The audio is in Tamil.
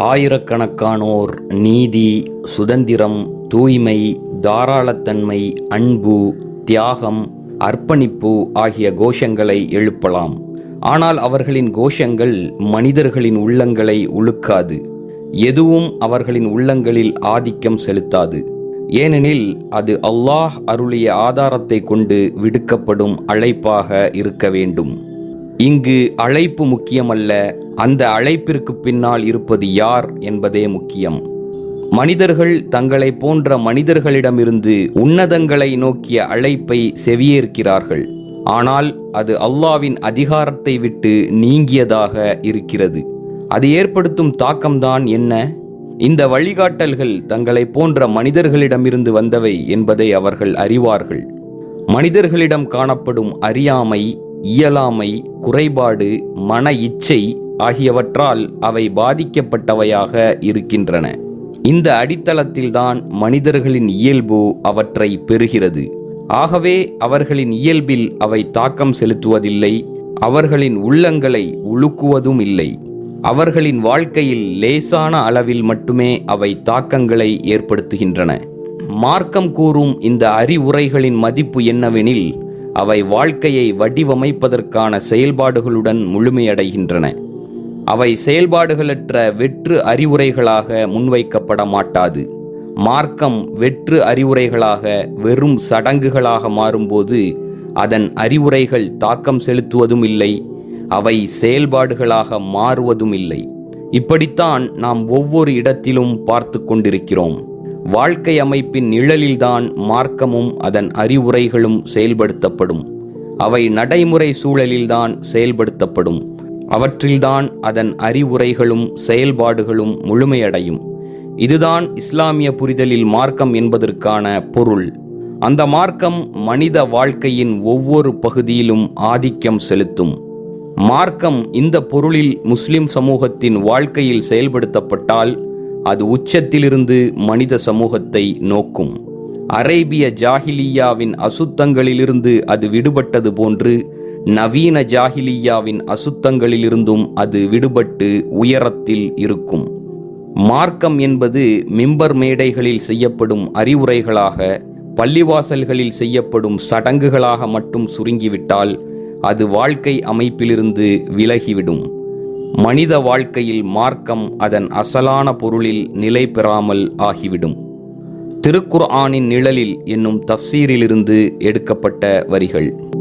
ஆயிரக்கணக்கானோர் நீதி சுதந்திரம் தூய்மை தாராளத்தன்மை அன்பு தியாகம் அர்ப்பணிப்பு ஆகிய கோஷங்களை எழுப்பலாம். ஆனால் அவர்களின் கோஷங்கள் மனிதர்களின் உள்ளங்களை உழுக்காது. எதுவும் அவர்களின் உள்ளங்களில் ஆதிக்கம் செலுத்தாது. ஏனெனில் அது அல்லாஹ் அருளிய ஆதாரத்தை கொண்டு விடுக்கப்படும் அழைப்பாக இருக்க வேண்டும். இங்கு அழைப்பு முக்கியமல்ல அந்த அழைப்பிற்கு பின்னால் இருப்பது யார் என்பதே முக்கியம். மனிதர்கள் தங்களை போன்ற மனிதர்களிடமிருந்து உன்னதங்களை நோக்கிய அழைப்பை செவியேற்கிறார்கள். ஆனால் அது அல்லாவின் அதிகாரத்தை விட்டு நீங்கியதாக இருக்கிறது. அது ஏற்படுத்தும் தாக்கம்தான் என்ன? இந்த வழிகாட்டல்கள் தங்களை போன்ற மனிதர்களிடமிருந்து வந்தவை என்பதை அவர்கள் அறிவார்கள். மனிதர்களிடம் காணப்படும் அறியாமை இயலாமை குறைபாடு மன இச்சை ஆகியவற்றால் அவை பாதிக்கப்பட்டவையாக இருக்கின்றன. இந்த அடித்தளத்தில்தான் மனிதர்களின் இயல்பு அவற்றை பெறுகிறது. ஆகவே அவர்களின் இயல்பில் அவை தாக்கம் செலுத்துவதில்லை அவர்களின் உள்ளங்களை உழுக்குவதும் இல்லை. அவர்களின் வாழ்க்கையில் லேசான அளவில் மட்டுமே அவை தாக்கங்களை ஏற்படுத்துகின்றன. மார்க்கம் கூறும் இந்த அறிவுரைகளின் மதிப்பு என்னவெனில் அவை வாழ்க்கையை வடிவமைப்பதற்கான செயல்பாடுகளுடன் முழுமையடைகின்றன. அவை செயல்பாடுகளற்ற வெற்று அறிவுரைகளாக முன்வைக்கப்பட மாட்டாது. மார்க்கம் வெற்று அறிவுரைகளாக வெறும் சடங்குகளாக மாறும்போது அதன் அறிவுரைகள் தாக்கம் செலுத்துவதும் இல்லை அவை செயல்பாடுகளாக மாறுவதும் இல்லை இப்படித்தான் நாம் ஒவ்வொரு இடத்திலும் பார்த்து கொண்டிருக்கிறோம். வாழ்க்கை அமைப்பின் நிழலில்தான் மார்க்கமும் அதன் அறிவுரைகளும் செயல்படுத்தப்படும். அவை நடைமுறை சூழலில்தான் செயல்படுத்தப்படும். அவற்றில்தான் அதன் அறிவுரைகளும் செயல்பாடுகளும் முழுமையடையும். இதுதான் இஸ்லாமிய புரிதலில் மார்க்கம் என்பதற்கான பொருள். அந்த மார்க்கம் மனித வாழ்க்கையின் ஒவ்வொரு பகுதியிலும் ஆதிக்கம் செலுத்தும். மார்க்கம் இந்த பொருளில் முஸ்லிம் சமூகத்தின் வாழ்க்கையில் செயல்படுத்தப்பட்டால் அது உச்சத்திலிருந்து மனித சமூகத்தை நோக்கும். அரேபிய ஜாஹிலியாவின் அசுத்தங்களிலிருந்து அது விடுபட்டது போன்று நவீன ஜாஹிலியாவின் அசுத்தங்களிலிருந்தும் அது விடுபட்டு உயரத்தில் இருக்கும். மார்க்கம் என்பது மிம்பர் மேடைகளில் செய்யப்படும் அறிவுரைகளாக பள்ளிவாசல்களில் செய்யப்படும் சடங்குகளாக மட்டும் சுருங்கிவிட்டால் அது வாழ்க்கை அமைப்பிலிருந்து விலகிவிடும். மனித வாழ்க்கையில் மார்க்கம் அதன் அசலான பொருளில் நிலை பெறாமல் ஆகிவிடும். திருக்குர்ஆனின் நிழலில் என்னும் தப்சீரிலிருந்து எடுக்கப்பட்ட வரிகள்.